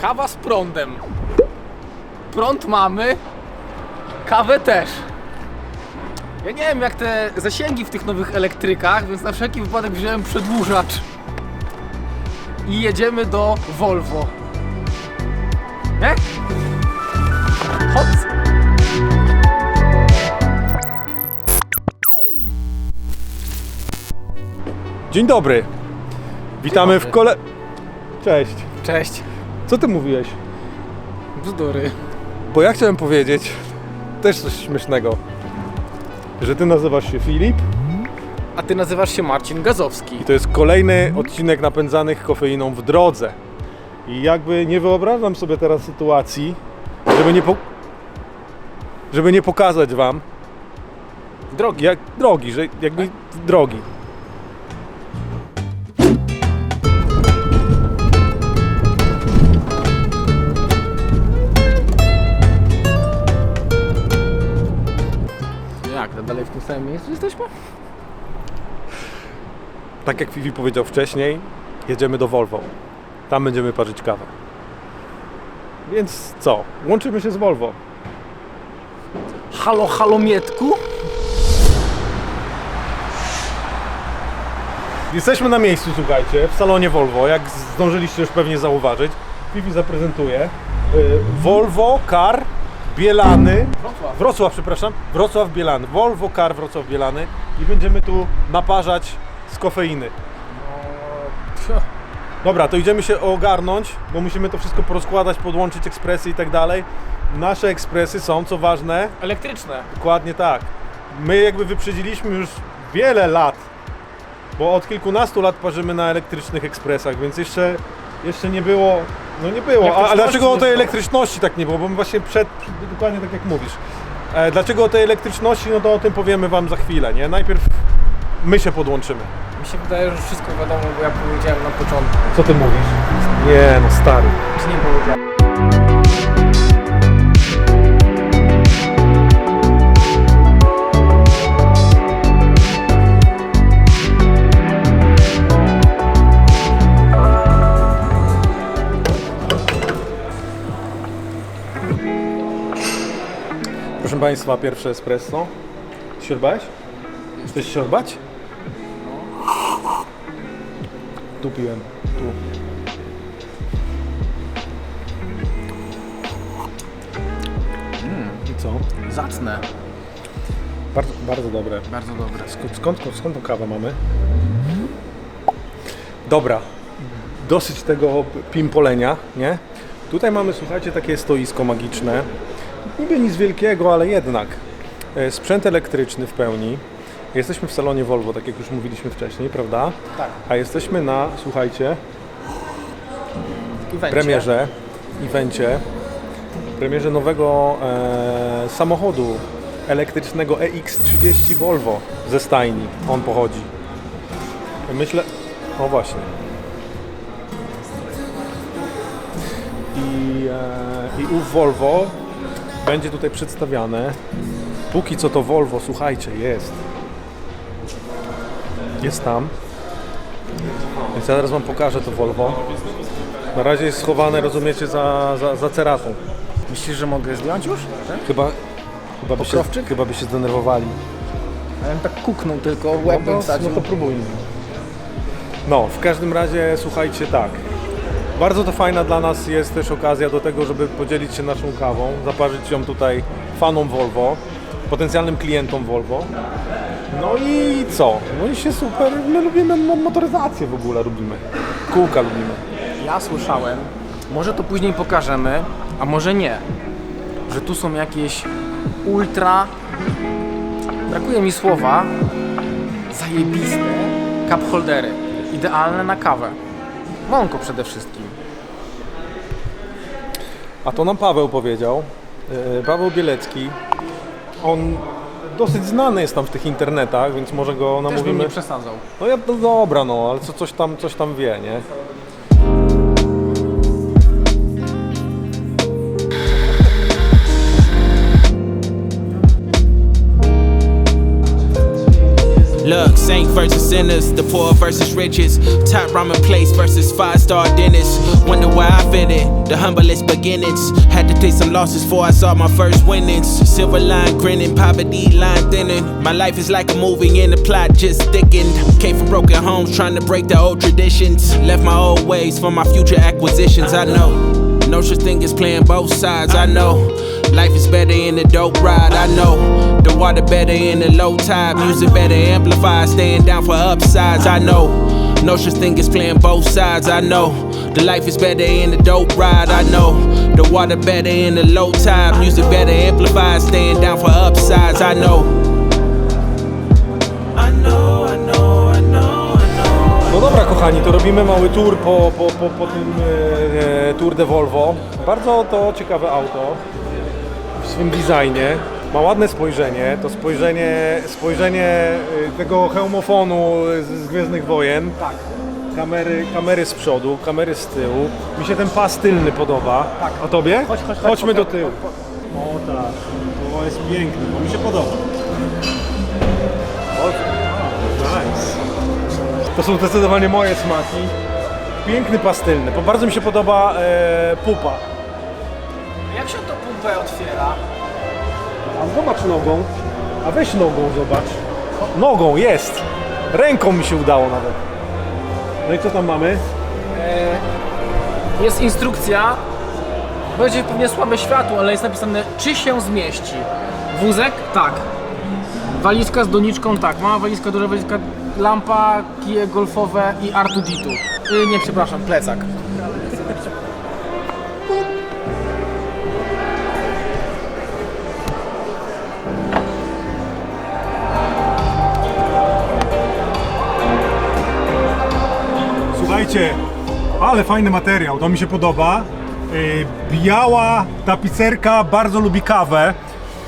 Kawa z prądem. Prąd mamy, kawę też. Ja nie wiem jak te zasięgi w tych nowych elektrykach, więc na wszelki wypadek wziąłem przedłużacz. I jedziemy do Volvo. Nie? Hop. Dzień dobry. Witamy w kole... Cześć. Cześć. Co ty mówiłeś? Bzdury. Bo ja chciałem powiedzieć też coś śmiesznego. Że ty nazywasz się Filip A ty nazywasz się Marcin Gazowski. i to jest kolejny odcinek napędzanych kofeiną w drodze. I jakby nie wyobrażam sobie teraz sytuacji, żeby nie po... żeby nie pokazać wam Drogi. jak drogi, że jakby drogi. Samym miejscu jesteśmy? Tak jak Fifi powiedział wcześniej, jedziemy do Volvo. Tam będziemy parzyć kawę. Więc co? Łączymy się z Volvo. Halo, halo Mietku? Jesteśmy na miejscu, słuchajcie, w salonie Volvo, jak zdążyliście już pewnie zauważyć. Fifi zaprezentuje. Y, Volvo Car Bielany. Wrocław. Wrocław, przepraszam. Wrocław Bielany. Volvo Car Wrocław Bielany. I będziemy tu naparzać z kofeiny. Dobra, to idziemy się ogarnąć, bo musimy to wszystko porozkładać, podłączyć ekspresy i tak dalej. Nasze ekspresy są, co ważne, Elektryczne. Dokładnie tak. My jakby wyprzedziliśmy już wiele lat, bo od kilkunastu lat parzymy na elektrycznych ekspresach, więc jeszcze, jeszcze nie było, no nie było. A, a dlaczego o tej było. elektryczności tak nie było? Bo my właśnie przed, przed dokładnie tak jak mówisz. E, dlaczego o tej elektryczności, no to o tym powiemy Wam za chwilę, nie? Najpierw my się podłączymy. Mi się wydaje, że wszystko wiadomo, bo ja powiedziałem na początku. Co Ty mówisz? Nie, no stary. Czy nie powiedziałem? Proszę Państwa, pierwsze espresso. Siorbałeś? Chcesz siorbać? Tu piłem. Tu. I co? Zacne. Bardzo, bardzo dobre. Bardzo dobre. Skąd, skąd, skąd tą kawę mamy? Dobra. Dosyć tego pimpolenia, nie? Tutaj mamy, słuchajcie, takie stoisko magiczne. Niby nic wielkiego, ale jednak. E, Sprzęt elektryczny w pełni. Jesteśmy w salonie Volvo, tak jak już mówiliśmy wcześniej, prawda? Tak. A jesteśmy na, słuchajcie, Evencie. premierze, evencie, premierze nowego e, samochodu elektrycznego EX30 Volvo ze stajni. On pochodzi. Myślę, o właśnie. I, e, I ów Volvo będzie tutaj przedstawiane. Póki co to Volvo, słuchajcie, jest. Jest tam. Więc ja zaraz Wam pokażę to Volvo. Na razie jest schowane, rozumiecie, za, za, za ceratą. Myślisz, że mogę zdjąć już? Tak? Chyba, chyba, by się, Pokrowczyk? chyba by się zdenerwowali. Ja bym tak kuknął tylko, łeb bym no, wsadził. no to próbujmy. No, w każdym razie słuchajcie tak. Bardzo to fajna dla nas jest też okazja do tego, żeby podzielić się naszą kawą, zaparzyć ją tutaj fanom Volvo, potencjalnym klientom Volvo. No i co? No i się super, my lubimy mo- motoryzację w ogóle, lubimy. Kółka lubimy. Ja słyszałem, może to później pokażemy, a może nie, że tu są jakieś ultra, brakuje mi słowa, zajebiste cup holdery, idealne na kawę. Mąko przede wszystkim. A to nam Paweł powiedział. E, Paweł Bielecki. On dosyć znany jest tam w tych internetach, więc może go Też bym namówimy. nie przesadzał. No ja no dobra, no, ale co, coś, tam, coś tam wie, nie? Look, saint versus sinners, the poor versus riches, top ramen place versus five star dinners. Wonder why I fit in, the humblest beginnings. Had to take some losses before I saw my first winnings. Silver line grinning, poverty line thinning. My life is like a movie and the plot just thickened. Came from broken homes trying to break the old traditions. Left my old ways for my future acquisitions, I know. No such thing as playing both sides, I know. Life is better in the dope ride, I know. The water better in the low tide, music better amplified, staying down for upsides, I know. No such thing as playing both sides, I know. The life is better in the dope ride, I know. The water better in the low tide, music better amplified, staying down for upsides, I know. Kochani, to robimy mały tour po, po, po, po tym e, Tour de Volvo. Bardzo to ciekawe auto w swym designie. Ma ładne spojrzenie, to spojrzenie, spojrzenie e, tego hełmofonu z, z Gwiezdnych Wojen. Tak. Kamery, kamery z przodu, kamery z tyłu. Mi się ten pas tylny podoba. Tak. A tobie? Chodź, chodź, chodź, Chodźmy chodź, do tyłu. O tak, to jest piękne, bo mi się podoba. To są zdecydowanie moje smaki. Piękny pastylny, bo bardzo mi się podoba e, pupa. Jak się to pumpę otwiera? A zobacz nogą, a weź nogą zobacz. Nogą, jest. Ręką mi się udało nawet. No i co tam mamy? Jest instrukcja. Będzie pewnie słabe światło, ale jest napisane czy się zmieści. Wózek? Tak. Walizka z doniczką? Tak. Mała walizka, duża walizka, lampa, kije golfowe i Artuditu. Yy, nie, przepraszam, plecak. Słuchajcie, ale fajny materiał, to mi się podoba. Yy, Biała tapicerka bardzo lubi kawę.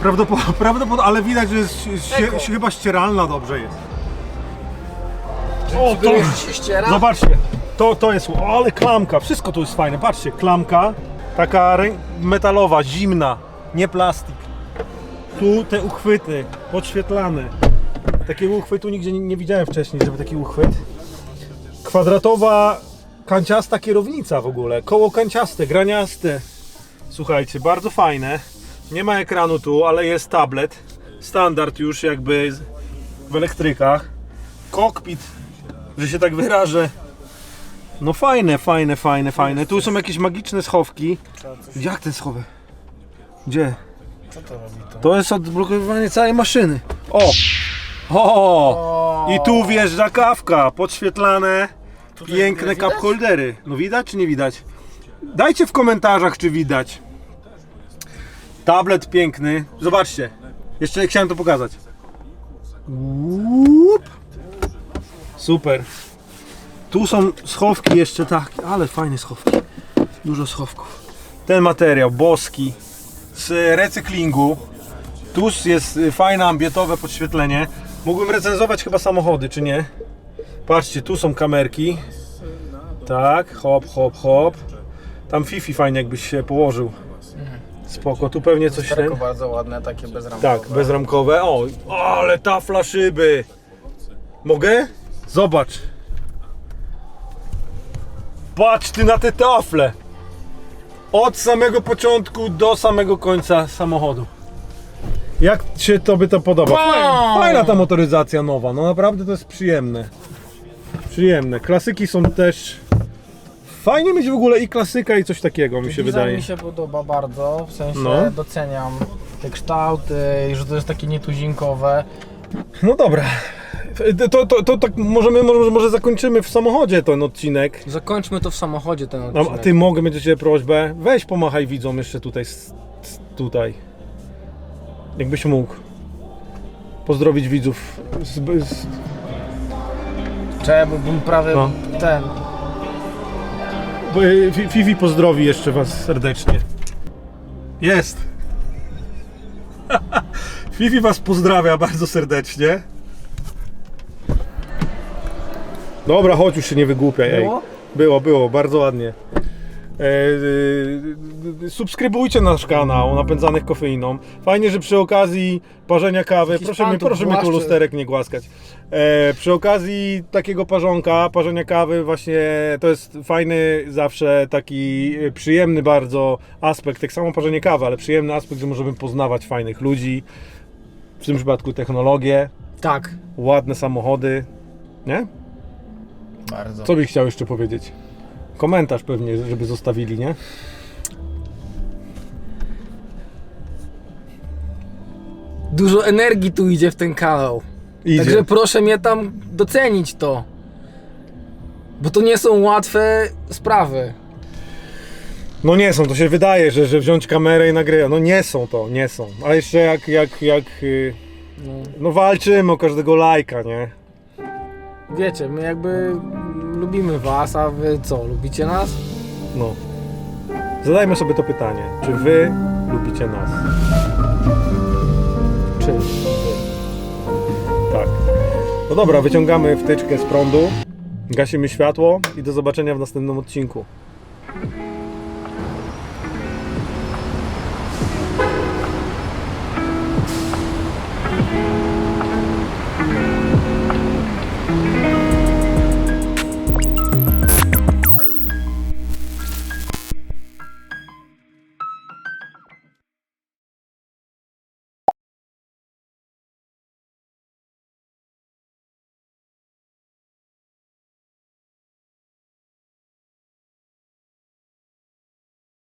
Prawdopodobnie, prawdopod- ale widać, że jest Eko. chyba ścieralna dobrze jest. O, To się ściera? Zobaczcie, to, to jest, o, ale klamka, wszystko tu jest fajne, patrzcie, klamka, taka rę- metalowa, zimna, nie plastik. Tu te uchwyty, podświetlane. Takiego uchwytu nigdzie nie, nie widziałem wcześniej, żeby taki uchwyt. Kwadratowa, kanciasta kierownica w ogóle, koło kanciaste, graniaste. Słuchajcie, bardzo fajne. Nie ma ekranu tu, ale jest tablet. Standard już jakby w elektrykach. Kokpit że się tak wyrażę. No fajne, fajne, fajne, fajne. Tu są jakieś magiczne schowki. Jak ten schowek? Gdzie? Co to robi to? To jest odblokowywanie całej maszyny. O! O! I tu wjeżdża kawka, podświetlane, piękne cup holdery. No widać czy nie widać? Dajcie w komentarzach czy widać. Tablet piękny. Zobaczcie. Jeszcze chciałem to pokazać. Łup. Super. Tu są schowki jeszcze tak, ale fajne schowki. Dużo schowków. Ten materiał boski z recyklingu. Tu jest y, fajne ambietowe podświetlenie. Mógłbym recenzować chyba samochody, czy nie? Patrzcie, tu są kamerki. Tak, hop, hop, hop. Tam Fifi fajnie jakbyś się położył. Spoko, tu pewnie coś ten. Bardzo ładne, takie bezramkowe. Tak, bezramkowe. O, ale tafla szyby. Mogę? Zobacz. Patrz ty na te tafle. Od samego początku do samego końca samochodu. Jak się tobie to podoba? Wow! Fajna ta motoryzacja nowa, no naprawdę to jest przyjemne. Przyjemne. Klasyki są też... Fajnie mieć w ogóle i klasyka i coś takiego mi się Design wydaje. mi się podoba bardzo, w sensie No. doceniam te kształty, i że to jest takie nietuzinkowe. No dobra. To, to, to tak możemy, może, może zakończymy w samochodzie ten odcinek. Zakończmy to w samochodzie ten A odcinek. a ty mogę mieć do Ciebie prośbę. Weź pomachaj widzom jeszcze tutaj. s- s- Tutaj. Jakbyś mógł. Pozdrowić widzów. Z, z, Czekaj, bo bym prawie No. ten... bo, Fi- Fifi pozdrowi jeszcze Was serdecznie. Jest. Fifi Was pozdrawia bardzo serdecznie. Dobra, chodź już się nie wygłupiaj. Ej. Było? Było, było, bardzo ładnie. E, e, subskrybujcie nasz kanał Napędzanych Kofeiną. Fajnie, że przy okazji parzenia kawy, Jakiś proszę, pan mnie, tu proszę mnie tu lusterek nie głaskać. E, przy okazji takiego parzonka, parzenia kawy, właśnie to jest fajny, zawsze taki e, przyjemny bardzo aspekt, tak samo parzenie kawy, ale przyjemny aspekt, że możemy poznawać fajnych ludzi, w tym przypadku technologię, Tak. ładne samochody, nie? Bardzo. Co byś chciał jeszcze powiedzieć? Komentarz pewnie, żeby zostawili, nie? Dużo energii tu idzie w ten kanał. Idzie. Także proszę mnie tam docenić to. Bo to nie są łatwe sprawy. No nie są, to się wydaje, że, że wziąć kamerę i nagrywać. No nie są to, nie są. A jeszcze jak, jak, jak y, No, no walczymy o każdego lajka, nie? Wiecie, my jakby lubimy was, a wy co, lubicie nas? No. Zadajmy sobie to pytanie. Czy wy lubicie nas? Czy wy? Tak. No dobra, wyciągamy wtyczkę z prądu, gasimy światło i do zobaczenia w następnym odcinku.